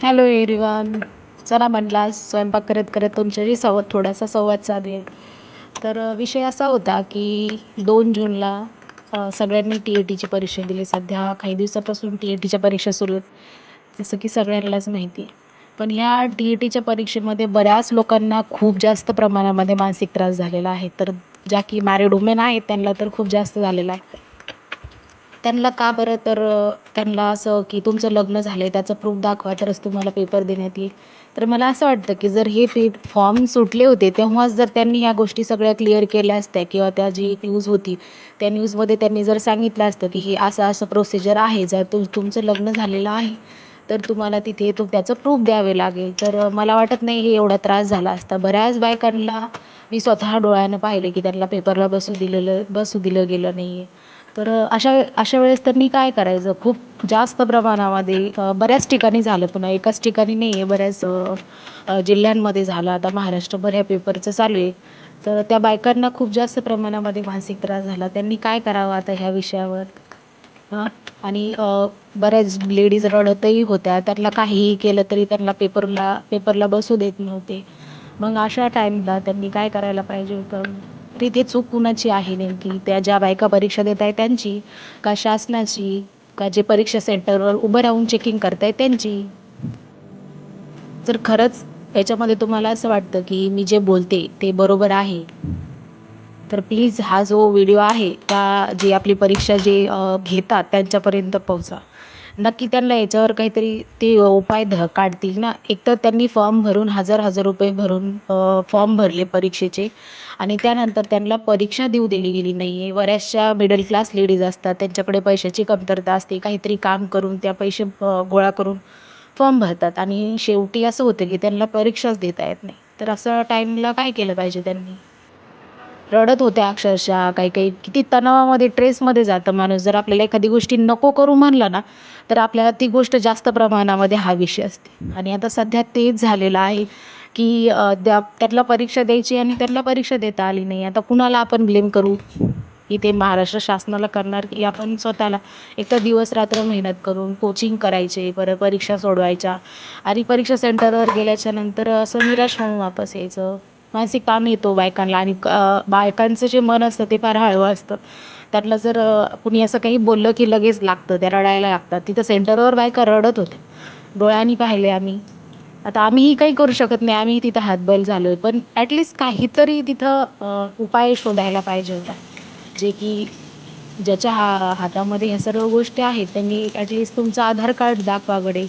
Hello एरिवान चला म्हटला स्वयंपाक करत करत तुमच्याशी संवाद थोडासा संवाद साधूया तर विषय असा होता की दोन जूनला सगळ्यांनी टी ए टीची परीक्षा दिली. सध्या काही दिवसापासून टी ए टीच्या परीक्षा सुरू आहेत. जसं की सगळ्यांनाच माहिती आहे. पण ह्या टी ए टीच्या परीक्षेमध्ये बऱ्याच लोकांना खूप जास्त प्रमाणामध्ये मानसिक त्रास झालेला आहे. तर ज्या की मॅरिड वुमेन आहेत त्यांना तर खूप जास्त झालेला आहे. त्यांना का बरं? तर त्यांना असं की तुमचं लग्न झालं आहे त्याचं प्रूफ दाखवा तरच तुम्हाला पेपर देण्यात येईल. तर मला असं वाटतं की जर हे पे फॉर्म सुटले होते तेव्हाच जर त्यांनी ह्या गोष्टी सगळ्या क्लिअर केल्या असत्या किंवा त्या जी न्यूज होती त्या न्यूजमध्ये त्यांनी जर सांगितलं असतं की हे असं असं प्रोसिजर आहे जर तु तुमचं लग्न झालेलं आहे तर तुम्हाला तिथे तो त्याचं प्रूफ द्यावे लागेल. तर मला वाटत नाही हे एवढा त्रास झाला असता. बऱ्याच बायकांना मी स्वतः डोळ्यानं पाहिले की त्यांना पेपरला बसू दिलेलं बसू दिलं गेलं नाही आहे तर अशा अशा वेळेस त्यांनी काय करायचं? खूप जास्त प्रमाणामध्ये बऱ्याच ठिकाणी झालं. पुन्हा एकाच ठिकाणी नाही आहे बऱ्याच जिल्ह्यांमध्ये झालं. आता महाराष्ट्रभर ह्या पेपरचं चालू आहे. तर त्या बायकांना खूप जास्त प्रमाणामध्ये मानसिक त्रास झाला. त्यांनी काय करावं आता ह्या विषयावर? हां आणि बऱ्याच लेडीज रडतही होत्या. त्यांना काहीही केलं तरी त्यांना पेपरला पेपरला बसू देत नव्हते. मग अशा टाईमला त्यांनी काय करायला पाहिजे होतं? तर इथे चूक कुणाची आहे नेमकी? त्या ज्या बायका परीक्षा देत आहेत त्यांची? का शासनाची? का जे परीक्षा सेंटरवर उभं राहून चेकिंग करत आहेत त्यांची? जर खरंच याच्यामध्ये तुम्हाला असं वाटतं की मी जे बोलते ते बरोबर आहे. तर प्लीज हा जो व्हिडिओ आहे त्या जी आपली परीक्षा जे घेतात त्यांच्यापर्यंत पोहोचा. नक्की त्यांना याच्यावर काहीतरी ते उपाय ध काढतील ना. एकतर त्यांनी फॉर्म भरून हजार हजार रुपये भरून फॉर्म भरले परीक्षेचे. आणि त्यानंतर त्यांना परीक्षा देऊ दिली गेली नाही आहे बऱ्याचशा मिडल क्लास लेडीज असतात त्यांच्याकडे पैशाची कमतरता असते. काहीतरी काम करून त्या पैसे गोळा करून फॉर्म भरतात. आणि शेवटी असं होतं की त्यांना परीक्षाच देता येत नाही. तर असं टाईमला काय केलं पाहिजे त्यांनी? रडत होत्या अक्षरशः. काही काही किती तणावामध्ये ट्रेसमध्ये जातं माणूस. जर आपल्याला एखादी गोष्टी नको करू म्हणलं ना तर आपल्याला ती गोष्ट जास्त प्रमाणामध्ये हवीशी असते. आणि आता सध्या तेच झालेलं आहे की त्या त्यातला परीक्षा द्यायची आणि त्यातला परीक्षा देता आली नाही. आता कुणाला आपण ब्लेम करू? की ते महाराष्ट्र शासनाला करणार की आपण स्वतःला एक तर दिवस रात्र मेहनत करून कोचिंग करायचे परत परीक्षा सोडवायच्या. आणि परीक्षा सेंटरवर गेल्याच्यानंतर असं निराश होऊन वापस यायचं. मानसिक ताण येतो बायकांना आणि क- बायकांचं जे मन असतं ते फार हळवं असतं. त्यातलं जर कुणी असं काही बोललं की लगेच लागतं त्या रडायला लागतात तिथं सेंटरवर बायका रडत होत्या. डोळ्यांनी पाहिले आम्ही. आता आम्हीही काही करू शकत नाही आम्ही तिथं हातबल झालो आहे पण ॲटलिस्ट काहीतरी तिथं उपाय शोधायला पाहिजे होता. जे की ज्याच्या हा हातामध्ये ह्या सर्व गोष्टी आहेत त्यांनी ॲटलिस्ट तुमचं आधार कार्ड दाखवा वगैरे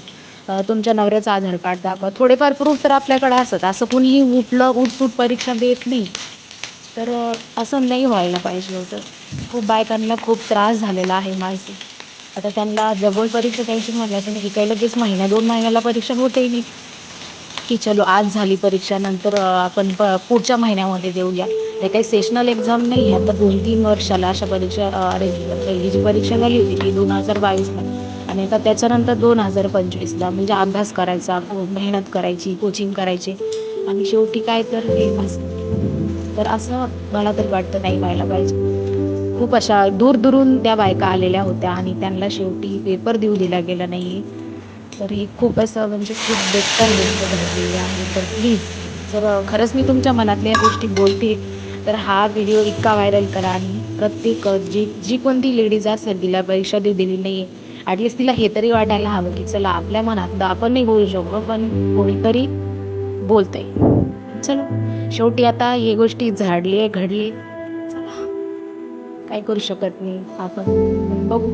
तुमच्या नवऱ्याचं आधार कार्ड दाखवा. थोडेफार प्रूफ तर आपल्याकडे असत असं कुणीही उठलं उठसूट परीक्षा देत नाही. तर असं नाही व्हायला पाहिजे होतं. खूप बायकांना खूप त्रास झालेला आहे माहिती आता त्यांना जवळ परीक्षा द्यायची म्हटलं तर ही काही लगेच महिन्या दोन महिन्याला परीक्षा होते नाही. की चलो आज झाली परीक्षा नंतर आपण प पुढच्या महिन्यामध्ये देऊया. हे काही सेशनल एक्झाम नाही आहे. आता दोन तीन वर्षाला अशा परीक्षा अरेंज पहिली जी परीक्षा झाली होती ती दोन हजार बावीसमध्ये आणि आता त्याच्यानंतर दोन हजार पंचवीसला म्हणजे अभ्यास करायचा मेहनत करायची कोचिंग करायची. आणि शेवटी काय तर हे असं तर असं मला तरी वाटतं नाही व्हायला पाहिजे. खूप अशा दूरदूरून त्या बायका आलेल्या होत्या आणि त्यांना शेवटी पेपर देऊ दिला गेला नाही तर ही खूप असं म्हणजे खूप बेकार गोष्ट घडलेली आहे. तर प्लीज जर खरंच मी तुमच्या मनातल्या गोष्टी बोलते तर हा व्हिडिओ इतका व्हायरल करा आणि प्रत्येक जी जी कोणती लेडीज असेल तिला परीक्षा देऊ दिली नाही ॲटलिस्ट तिला हे तरी वाटायला हवं की चला आपल्या मनात आपण नाही बोलू शकतो पण कोणीतरी बोलतंय. चलो शेवटी आता ही गोष्टी झाडली आहे घडली चला काय करू शकत नाही आपण. बघू.